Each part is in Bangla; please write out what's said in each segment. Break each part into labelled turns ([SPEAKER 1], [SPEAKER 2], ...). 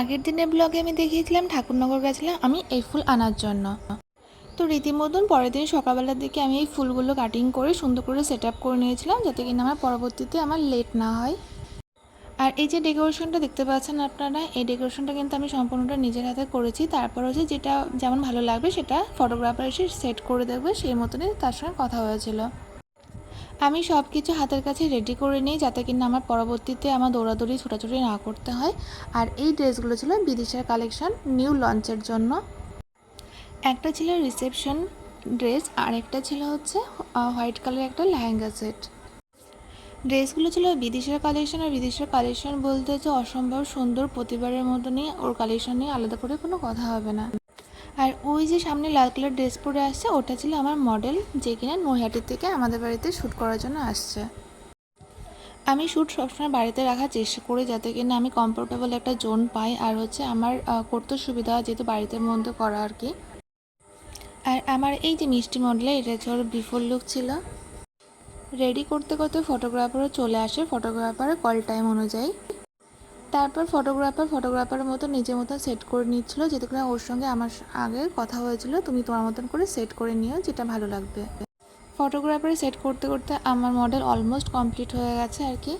[SPEAKER 1] আগের দিনের ব্লগে আমি দেখিয়েছিলাম, ঠাকুরনগর গেছিলাম আমি এই ফুল আনার জন্য। তো রীতিমতন পরের দিন সকালবেলার দিকে আমি এই ফুলগুলো কাটিং করে সুন্দর করে সেট আপ করে নিয়েছিলাম, যাতে কিনা আমার পরবর্তীতে আমার লেট না হয়। আর এই যে ডেকোরেশনটা দেখতে পাচ্ছেন আপনারা, এই ডেকোরেশনটা কিন্তু আমি সম্পূর্ণটা নিজের হাতে করেছি। তারপর হচ্ছে যেটা যেমন ভালো লাগবে সেটা ফটোগ্রাফার এসে সেট করে দেখবে, সেই মতনই তার সঙ্গে কথা হয়েছিল। আমি সব কিছু হাতের কাছে রেডি করে নিই যাতে কিনা আমার পরবর্তীতে আমার দৌড়াদৌড়ি, ছোটাছুটি না করতে হয়। আর এই ড্রেসগুলো ছিল বিদেশের কালেকশন নিউ লঞ্চের জন্য। একটা ছিল রিসেপশন ড্রেস আর একটা ছিল হচ্ছে হোয়াইট কালার একটা লেহেঙ্গা সেট ড্রেসগুলো ছিল বিদেশের কালেকশন আর বিদেশের কালেকশন বলতে হচ্ছে অসম্ভব সুন্দর প্রতিবারের মতনই ওর কালেকশন নিয়ে আলাদা করে কোনো কথা হবে না। আর ওই যে সামনে লাল কালার ড্রেস পরে আসছে, ওটা ছিল আমার মডেল, যে কিনা নৈহাটির থেকে আমাদের বাড়িতে শ্যুট করার জন্য আসছে। আমি শ্যুট সবসময় বাড়িতে রাখার চেষ্টা করি যাতে কিনা আমি কমফোর্টেবল একটা জোন পাই, আর হচ্ছে আমার করতে সুবিধা যেহেতু বাড়িতে মধ্যে করা আর কি। আর আমার এই যে মিষ্টি মডেলে, এটা ওর বিফোর লুক ছিল। রেডি করতে করতে ফটোগ্রাফারও চলে আসে ফটোগ্রাফারের কল টাইম অনুযায়ী। তারপর ফটোগ্রাফার ফটোগ্রাফারের মতো নিজের মতন সেট করে নিচ্ছিল যেতে করে ওর সঙ্গে আমার আগে কথা হয়েছিল, তুমি তোমার মতন করে সেট করে নিও, যেটা ভালো লাগবে। ফটোগ্রাফারে সেট করতে করতে আমার মডেল অলমোস্ট কমপ্লিট হয়ে গেছে আর কি।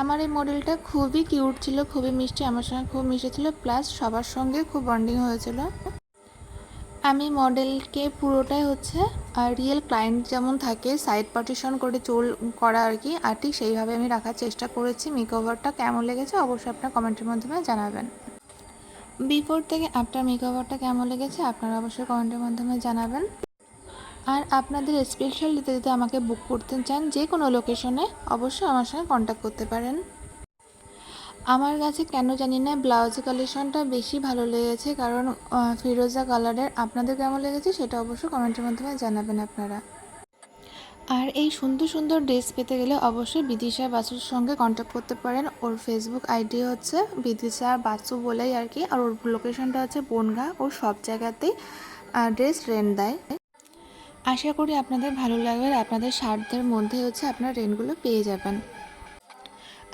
[SPEAKER 1] আমার এই মডেলটা খুবই কিউট ছিল, খুবই মিষ্টি, আমার সঙ্গে খুব মিশেছিল প্লাস সবার সঙ্গে খুব বন্ডিং হয়েছিল। আমি মডেলকে পুরোটাই হচ্ছে আর রিয়েল ক্লায়েন্ট যেমন থাকে সাইড পার্টিশন করে চুল, করা আর কি, আর ঠিক সেইভাবে আমি রাখার চেষ্টা করেছি। মেকওভারটা কেমন লেগেছে অবশ্যই আপনার কমেন্টের মাধ্যমে জানাবেন। বিফোর থেকে আফটার মেকওভারটা কেমন লেগেছে আপনারা অবশ্যই কমেন্টের মাধ্যমে জানাবেন। আর আপনাদের স্পেশাল দিতে যদি আমাকে বুক করতে চান যে কোনো লোকেশনে অবশ্যই আমার সঙ্গে কন্ট্যাক্ট করতে পারেন। আমার কাছে কেন জানি না ব্লাউজ কালেকশনটা বেশি ভালো লেগেছে, কারণ ফিরোজা কালারের আপনাদের কেমন লেগেছে সেটা অবশ্যই কমেন্টের মাধ্যমে জানাবেন আপনারা। আর এই সুন্দর সুন্দর ড্রেস পেতে গেলে অবশ্যই বিদিশা বাসুর সঙ্গে কন্ট্যাক্ট করতে পারেন। ওর ফেসবুক আইডি হচ্ছে বিদিশা বাসু বলেই আর কি, আর ওর লোকেশনটা হচ্ছে বনগা, ও সব জায়গাতেই ড্রেস রেন্ট দেয়। আশা করি আপনাদের ভালো লাগবে, আর আপনাদের স্বার্থের মধ্যে হচ্ছে আপনার রেন্টগুলো পেয়ে যাবেন।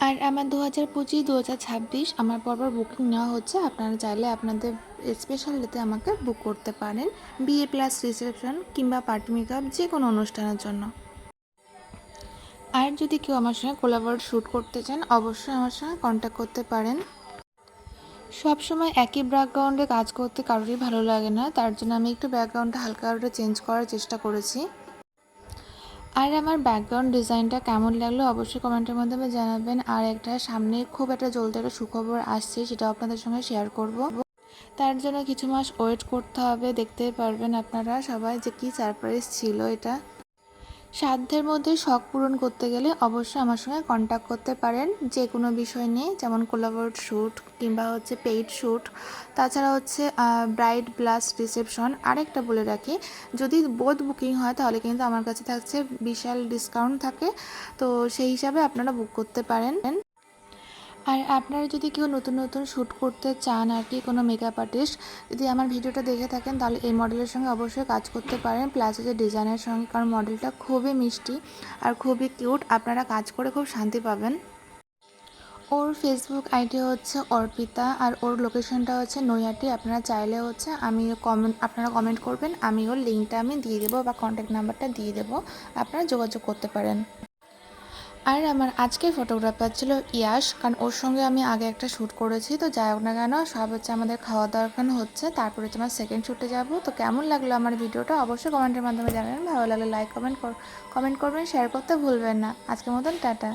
[SPEAKER 1] আর আমার দু হাজার পঁচিশ দু হাজার ছাব্বিশ আমার পরপর বুকিং নেওয়া হচ্ছে। আপনারা চাইলে আপনাদের স্পেশাল ডেতে আমাকে বুক করতে পারেন। বিয়ে প্লাস রিসেপশন কিংবা পার্টি মেকআপ যে কোনো অনুষ্ঠানের জন্য। আর যদি কেউ আমার সঙ্গে কোলাবরেট শ্যুট করতে চান, অবশ্যই আমার সঙ্গে কন্ট্যাক্ট করতে পারেন। সব সময় একই ব্যাকগ্রাউন্ডে কাজ করতে কারোরই ভালো লাগে না। তার জন্য আমি একটু ব্যাকগ্রাউন্ডটা হালকা হালকা চেঞ্জ করার চেষ্টা করেছি। আর আমার ব্যাকগ্রাউন্ড ডিজাইনটা কেমন লাগল অবশ্যই কমেন্টের মাধ্যমে জানাবেন। আর একটা সামনে খুব একটা জলদি একটা সুখবর আসছে সেটা আপনাদের সঙ্গে শেয়ার করব। তার জন্য কিছু মাস ওয়েট করতে হবে, দেখতে পারবেন আপনারা সবাই যে কি সারপ্রাইজ ছিল এটা। সাধ্যের মধ্যে শখ পূরণ করতে গেলে অবশ্যই আমার সঙ্গে কন্ট্যাক্ট করতে পারেন। যে কোনো বিষয় নিয়ে, যেমন কোলাবোরেট শ্যুট কিংবা হচ্ছে পেইড শ্যুট তাছাড়া হচ্ছে ব্রাইড প্লাস রিসেপশন আরেকটা বলে রাখি। যদি বোধ বুকিং হয়, তাহলে কিন্তু আমার কাছে থাকছে বিশাল ডিসকাউন্ট থাকে। তো সেই হিসাবে আপনারা বুক করতে পারেন। আর আপনারা যদি কেউ নতুন নতুন শ্যুট করতে চান আর কি কোনো মেকআপ আর্টিস্ট যদি আমার ভিডিওটা দেখে থাকেন, তাহলে এই মডেলের সঙ্গে অবশ্যই কাজ করতে পারেন। প্লাস হচ্ছে ডিজাইনের সঙ্গে, কারণ মডেলটা খুবই মিষ্টি আর খুবই কিউট আপনারা কাজ করে খুব শান্তি পাবেন। ওর ফেসবুক আইডি হচ্ছে অর্পিতা আর ওর লোকেশনটা হচ্ছে নৈহাটি। আপনারা চাইলে হচ্ছে আমি কমেন্ট আপনারা কমেন্ট করবেন, আমি ওর লিঙ্কটা আমি দিয়ে দেবো বা কন্ট্যাক্ট নাম্বারটা দিয়ে দেবো। আপনারা যোগাযোগ করতে পারেন। আর আমার আজকে ফটোগ্রাফার ছিল ইয়াস কারণ ওর সঙ্গে আমি আগে একটা শ্যুট করেছি, তো যাই হোক না কেন, সব হচ্ছে আমাদের খাওয়া এখন হচ্ছে, তারপরে হচ্ছে আমার সেকেন্ড শ্যুটে যাব। তো কেমন লাগল আমার ভিডিওটা অবশ্যই কমেন্টের মাধ্যমে জানাবেন, ভালো লাগলে লাইক কমেন্ট কমেন্ট করবেন শেয়ার করতে ভুলবেন না। আজকের মতন, টাটা।